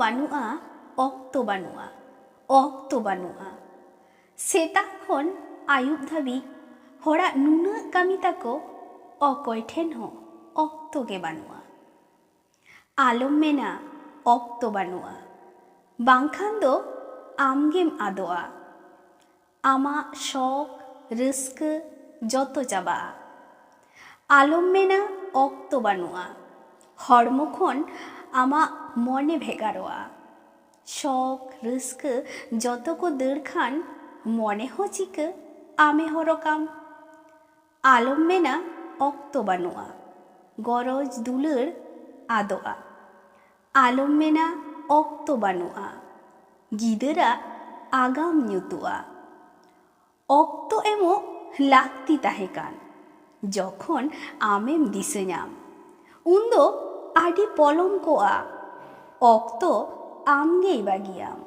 banu'a ᱚᱠᱛᱚ ᱵᱟᱹᱱᱩᱜᱼᱟ ᱚᱠᱛᱚ ᱵᱟᱹᱱᱩᱜᱼᱟ ᱥᱮᱛᱟᱜ ᱠᱷᱚᱱ ᱟᱹᱭᱩᱵ ᱫᱷᱟᱹᱵᱤᱡ ᱦᱚᱲᱟᱜ ᱱᱩᱱᱟᱹᱜ ᱠᱟᱹᱢᱤ ᱛᱟᱠᱚ ᱚᱠᱚᱭ ᱴᱷᱮᱱ ᱦᱚᱸ ᱚᱠᱛᱚ ᱜᱮ ᱵᱟᱹᱱᱩᱜᱼᱟ ᱟᱞᱚᱢ ᱢᱮᱱᱟ ᱚᱠᱛᱚ ᱵᱟᱹᱱᱩᱜᱼᱟ ᱵᱟᱝᱠᱷᱟᱱ ᱫᱚ ᱟᱢᱜᱮᱢ ᱟᱫᱚᱜᱼᱟ ᱟᱢᱟᱜ ᱥᱚᱠ ᱨᱟᱹᱥᱠᱟᱹ ᱡᱚᱛᱚ ᱪᱟᱵᱟᱜᱼᱟ ᱟᱞᱚᱢ ᱢᱮᱱᱟ ᱚᱠᱛᱚ ᱵᱟᱹᱱᱩᱜᱼᱟ ᱦᱚᱲᱢᱚ ᱠᱷᱚᱱ আমা આમાં મોને ભેગાડવા શોખ રિસ્ક দূর খান মনে হচিক આમે হরকাম। আলম মেনা অক্তবানোয়া গরজ দুলের আদোয়া। আলম মেনা অক্তবানোয়া গিদেরা আগাম নিউতুয়া অক্ত এমো লাগতি তাহে কান যখন আমেম দিসে নাম। উন্দো কাটি পলম কোয়া অক্ত আমগেই বাগিয়াম